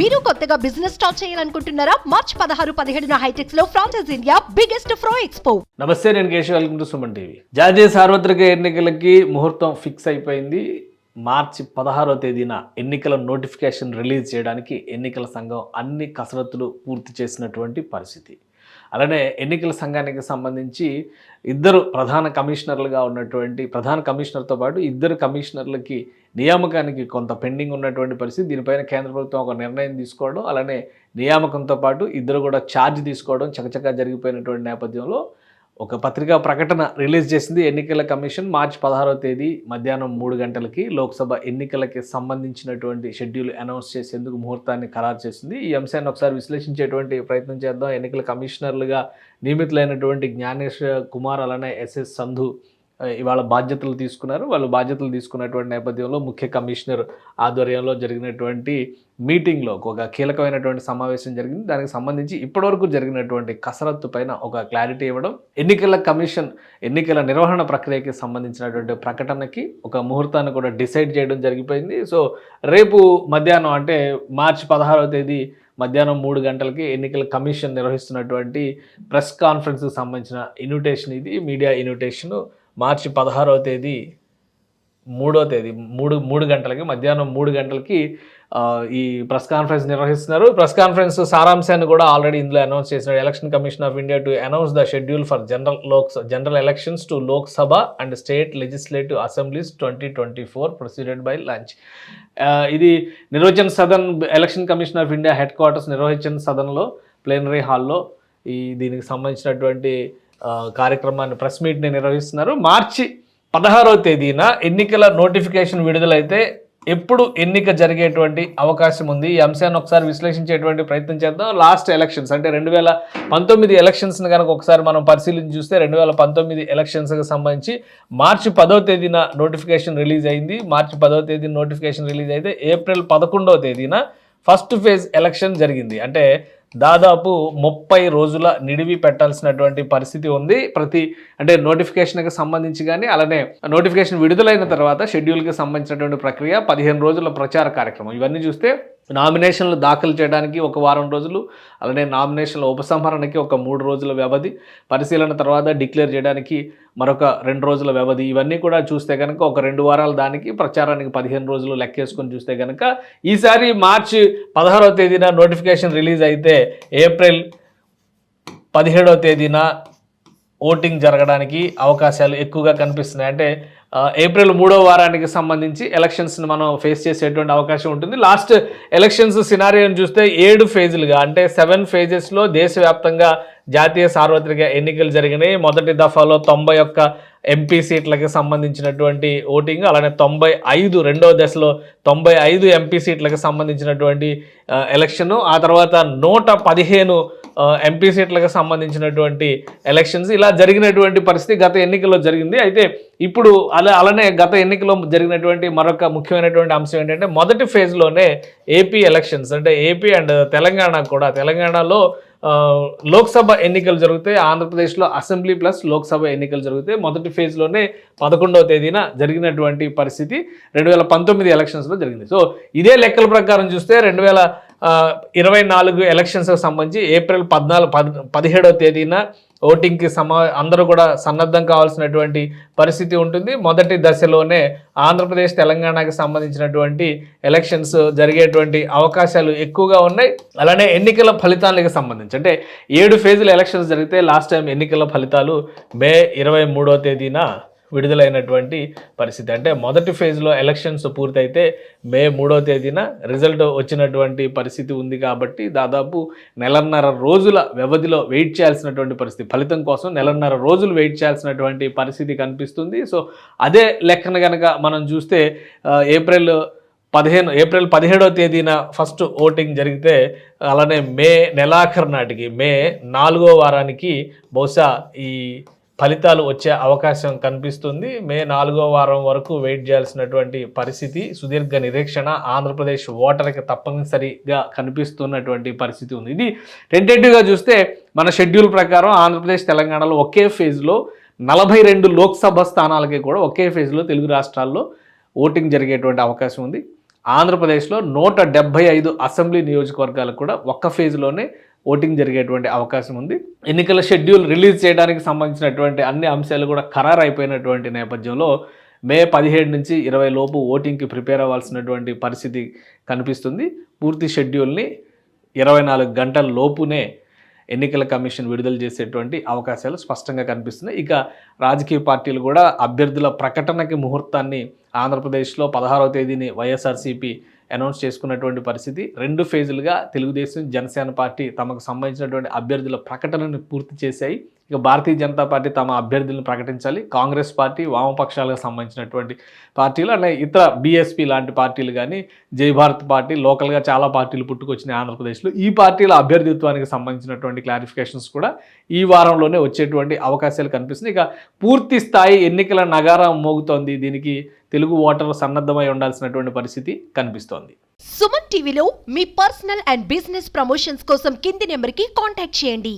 మీరు కొత్తగా business start చేయాలనుకుంటున్నారా? మార్చ్ పదహారు పదిహేడున హైటెక్స్లో ఫ్రాన్సెస్ ఇండియా బిగ్గెస్ట్ ఫ్రో ఎక్స్పో నమస్తే నేను Keshav. Welcome to Suman TV. జాతీయ సార్వత్రిక ఎన్నికలకి ముహూర్తం ఫిక్స్ అయిపోయింది. మార్చి పదహారో తేదీన ఎన్నికల నోటిఫికేషన్ రిలీజ్ చేయడానికి ఎన్నికల సంఘం అన్ని కసరత్తులు పూర్తి చేసినటువంటి పరిస్థితి. అలానే ఎన్నికల సంఘానికి సంబంధించి ఇద్దరు ప్రధాన కమిషనర్లుగా ఉన్నటువంటి ప్రధాన కమిషనర్తో పాటు ఇద్దరు కమిషనర్లకి నియామకానికి కొంత పెండింగ్ ఉన్నటువంటి పరిస్థితి దీనిపైన కేంద్ర ప్రభుత్వం ఒక నిర్ణయం తీసుకోవడం అలానే నియామకంతో పాటు ఇద్దరు కూడా ఛార్జ్ తీసుకోవడం చకచకా జరిగిపోయినటువంటి నేపథ్యంలో ఒక పత్రికా ప్రకటన రిలీజ్ చేసింది ఎన్నికల కమిషన్ మార్చి పదహారవ తేదీ మధ్యాహ్నం మూడు గంటలకి. లోక్సభ ఎన్నికలకి సంబంధించినటువంటి షెడ్యూల్ అనౌన్స్ చేసేందుకు ముహూర్తాన్ని ఖరారు చేసింది. ఈ అంశాన్ని ఒకసారి విశ్లేషించేటువంటి ప్రయత్నం చేద్దాం. ఎన్నికల కమిషనర్లుగా నియమితులైనటువంటి జ్ఞానేష్ కుమార్ అలానే ఎస్ఎస్ సంధు ఇవాళ బాధ్యతలు తీసుకున్నారు. వాళ్ళు బాధ్యతలు తీసుకున్నటువంటి నేపథ్యంలో ముఖ్య కమిషనర్ ఆధ్వర్యంలో జరిగినటువంటి మీటింగ్లో ఒక కీలకమైనటువంటి సమావేశం జరిగింది. దానికి సంబంధించి ఇప్పటివరకు జరిగినటువంటి కసరత్తు పైన ఒక క్లారిటీ ఇవ్వడం ఎన్నికల కమిషన్ ఎన్నికల నిర్వహణ ప్రక్రియకి సంబంధించినటువంటి ప్రకటనకి ఒక ముహూర్తాన్ని కూడా డిసైడ్ చేయడం జరిగిపోయింది. సో రేపు మధ్యాహ్నం అంటే మార్చి పదహారవ తేదీ మధ్యాహ్నం మూడు గంటలకి ఎన్నికల కమిషన్ నిర్వహిస్తున్నటువంటి ప్రెస్ కాన్ఫరెన్స్కి సంబంధించిన ఇన్విటేషన్ ఇది మీడియా ఇన్విటేషన్ మార్చి పదహారవ తేదీ మూడో తేదీ మూడు మూడు గంటలకి మధ్యాహ్నం మూడు గంటలకి ఈ ప్రెస్ కాన్ఫరెన్స్ నిర్వహిస్తున్నారు. ప్రెస్ కాన్ఫరెన్స్ సారాంశాన్ని కూడా ఆల్రెడీ ఇందులో అనౌన్స్ చేసినారు. Election commission of India to announce the schedule for general Lok general elections to Lok Sabha and state legislative assemblies twenty twenty four proceeded by lunch. ఇది Nirvachan Sadan election commission of India headquarters నిర్వహించిన సదన్లో plenary హాల్లో ఈ దీనికి సంబంధించినటువంటి కార్యక్రమాన్ని press మీట్ని నిర్వహిస్తున్నారు. మార్చి పదహారవ తేదీన ఎన్నికల నోటిఫికేషన్ విడుదలైతే ఎప్పుడు ఎన్నిక జరిగేటువంటి అవకాశం ఉంది. ఈ అంశాన్ని ఒకసారి విశ్లేషించేటువంటి ప్రయత్నం చేద్దాం. లాస్ట్ ఎలక్షన్స్ అంటే రెండు వేల పంతొమ్మిది ఎలక్షన్స్ని కనుక ఒకసారి మనం పరిశీలించి చూస్తే రెండు వేల పంతొమ్మిది ఎలక్షన్స్కి సంబంధించి మార్చి పదో తేదీన నోటిఫికేషన్ రిలీజ్ అయింది. మార్చి పదో తేదీన నోటిఫికేషన్ రిలీజ్ అయితే ఏప్రిల్ పదకొండవ తేదీన ఫస్ట్ ఫేజ్ ఎలక్షన్ జరిగింది. అంటే దాదాపు ముప్పై రోజుల నిడివి పెట్టాల్సినటువంటి పరిస్థితి ఉంది. ప్రతి అంటే నోటిఫికేషన్కి సంబంధించి కానీ అలానే నోటిఫికేషన్ విడుదలైన తర్వాత షెడ్యూల్కి సంబంధించినటువంటి ప్రక్రియ పదిహేను రోజుల ప్రచార కార్యక్రమం. ఇవన్నీ చూస్తే నామినేషన్లు దాఖలు చేయడానికి ఒక వారం రోజులు అలానే నామినేషన్ల ఉపసంహరణకి ఒక మూడు రోజుల వ్యవధి పరిశీలన తర్వాత డిక్లేర్ చేయడానికి మరొక రెండు రోజుల వ్యవధి. ఇవన్నీ కూడా చూస్తే కనుక ఒక రెండు వారాల దానికి ప్రచారానికి పదిహేను రోజులు లెక్కేసుకొని చూస్తే కనుక ఈసారి మార్చి పదహారవ తేదీన నోటిఫికేషన్ రిలీజ్ అయితే ఏప్రిల్ పదిహేడవ తేదీన ఓటింగ్ జరగడానికి అవకాశాలు ఎక్కువగా కనిపిస్తున్నాయి. అంటే ఏప్రిల్ మూడో వారానికి సంబంధించి ఎలక్షన్స్ని మనం ఫేస్ చేసేటువంటి అవకాశం ఉంటుంది. లాస్ట్ ఎలక్షన్స్ సినారియోని చూస్తే ఏడు ఫేజులుగా అంటే సెవెన్ ఫేజెస్లో దేశవ్యాప్తంగా జాతీయ సార్వత్రిక ఎన్నికలు జరిగినాయి. మొదటి దఫాలో తొంభై ఒక్క ఎంపీ సీట్లకి సంబంధించినటువంటి ఓటింగ్ అలానే తొంభై ఐదు రెండవ దశలో తొంభై ఐదు ఎంపీ సీట్లకు సంబంధించినటువంటి ఎలక్షను. ఆ తర్వాత నూట పదిహేను ఎంపీ సీట్లకు సంబంధించినటువంటి ఎలక్షన్స్. ఇలా జరిగినటువంటి పరిస్థితి గత ఎన్నికల్లో జరిగింది. అయితే ఇప్పుడు అలా అలానే గత ఎన్నికల్లో జరిగినటువంటి మరొక ముఖ్యమైనటువంటి అంశం ఏంటంటే మొదటి ఫేజ్లోనే ఏపీ ఎలక్షన్స్ అంటే ఏపీ అండ్ తెలంగాణ కూడా తెలంగాణలో లోక్సభ ఎన్నికలు జరుగుతాయి ఆంధ్రప్రదేశ్లో అసెంబ్లీ ప్లస్ లోక్సభ ఎన్నికలు జరుగుతాయి మొదటి ఫేజ్లోనే పదకొండవ తేదీన జరిగినటువంటి పరిస్థితి. రెండు వేల పంతొమ్మిది ఎలక్షన్స్లో జరిగింది. సో ఇదే లెక్కల ప్రకారం చూస్తే రెండు వేల ఇరవై నాలుగు ఎలక్షన్స్కి సంబంధించి ఏప్రిల్ పద్నాలుగు పద్ పదిహేడవ తేదీన ఓటింగ్కి సమా అందరూ కూడా సన్నద్ధం కావాల్సినటువంటి పరిస్థితి ఉంటుంది. మొదటి దశలోనే ఆంధ్రప్రదేశ్ తెలంగాణకి సంబంధించినటువంటి ఎలక్షన్స్ జరిగేటువంటి అవకాశాలు ఎక్కువగా ఉన్నాయి. అలానే ఎన్నికల ఫలితాలకు సంబంధించి అంటే ఏడు ఫేజుల ఎలక్షన్స్ జరిగితే లాస్ట్ టైం ఎన్నికల ఫలితాలు మే ఇరవై తేదీన విడుదలైనటువంటి పరిస్థితి. అంటే మొదటి ఫేజ్లో ఎలక్షన్స్ పూర్తయితే మే మూడో తేదీన రిజల్ట్ వచ్చినటువంటి పరిస్థితి ఉంది కాబట్టి దాదాపు నెలన్నర రోజుల వ్యవధిలో వెయిట్ చేయాల్సినటువంటి పరిస్థితి. ఫలితం కోసం నెలన్నర రోజులు వెయిట్ చేయాల్సినటువంటి పరిస్థితి కనిపిస్తుంది. సో అదే లెక్కన కనుక మనం చూస్తే ఏప్రిల్ పదిహేను ఏప్రిల్ పదిహేడో తేదీన ఫస్ట్ ఓటింగ్ జరిగితే అలానే మే నెలాఖరు నాటికి మే నాలుగో వారానికి బహుశా ఈ ఫలితాలు వచ్చే అవకాశం కనిపిస్తుంది. మే నాలుగో వారం వరకు వెయిట్ చేయాల్సినటువంటి పరిస్థితి సుదీర్ఘ నిరీక్షణ ఆంధ్రప్రదేశ్ ఓటర్కి తప్పనిసరిగా కనిపిస్తున్నటువంటి పరిస్థితి ఉంది. ఇది టెంటేటివ్గా చూస్తే మన షెడ్యూల్ ప్రకారం ఆంధ్రప్రదేశ్ తెలంగాణలో ఒకే ఫేజ్లో నలభై రెండు లోక్సభ స్థానాలకి కూడా ఒకే ఫేజ్లో తెలుగు రాష్ట్రాల్లో ఓటింగ్ జరిగేటువంటి అవకాశం ఉంది. ఆంధ్రప్రదేశ్లో నూట డెబ్బై ఐదు అసెంబ్లీ నియోజకవర్గాలకు కూడా ఒక్క ఫేజ్లోనే ఓటింగ్ జరిగేటువంటి అవకాశం ఉంది. ఎన్నికల షెడ్యూల్ రిలీజ్ చేయడానికి సంబంధించినటువంటి అన్ని అంశాలు కూడా ఖరారు అయిపోయినటువంటి నేపథ్యంలో మే పదిహేడు నుంచి ఇరవై లోపు ఓటింగ్కి ప్రిపేర్ అవ్వాల్సినటువంటి పరిస్థితి కనిపిస్తుంది. పూర్తి షెడ్యూల్ని ఇరవై నాలుగు గంటల లోపునే ఎన్నికల కమిషన్ విడుదల చేసేటువంటి అవకాశాలు స్పష్టంగా కనిపిస్తున్నాయి. ఇక రాజకీయ పార్టీలు కూడా అభ్యర్థుల ప్రకటనకి ముహూర్తాన్ని ఆంధ్రప్రదేశ్లో పదహారవ తేదీని వైఎస్ఆర్సీపీ అనౌన్స్ చేసుకున్నటువంటి పరిస్థితి. రెండు ఫేజులుగా తెలుగుదేశం జనసేన పార్టీ తమకు సంబంధించినటువంటి అభ్యర్థుల ప్రకటనను పూర్తి చేశాయి. ఇక భారతీయ జనతా పార్టీ తమ అభ్యర్థులను ప్రకటించాలి. కాంగ్రెస్ పార్టీ వామపక్షాలకు సంబంధించినటువంటి పార్టీలు అలాగే ఇతర బీఎస్పీ లాంటి పార్టీలు కానీ జై భారత్ పార్టీ లోకల్గా చాలా పార్టీలు పుట్టుకొచ్చినాయి ఆంధ్రప్రదేశ్లో. ఈ పార్టీల అభ్యర్థిత్వానికి సంబంధించినటువంటి క్లారిఫికేషన్స్ కూడా ఈ వారంలోనే వచ్చేటువంటి అవకాశాలు కనిపిస్తుంది ఇక పూర్తి స్థాయి ఎన్నికల నగారం మోగుతోంది. దీనికి తెలుగు ఓటర్లు సన్నద్ధమై ఉండాల్సినటువంటి పరిస్థితి కనిపిస్తోంది. సుమన్ టీవీలో మీ పర్సనల్ అండ్ బిజినెస్ ప్రమోషన్స్ కోసం కింది నెంబర్కి కాంటాక్ట్ చేయండి.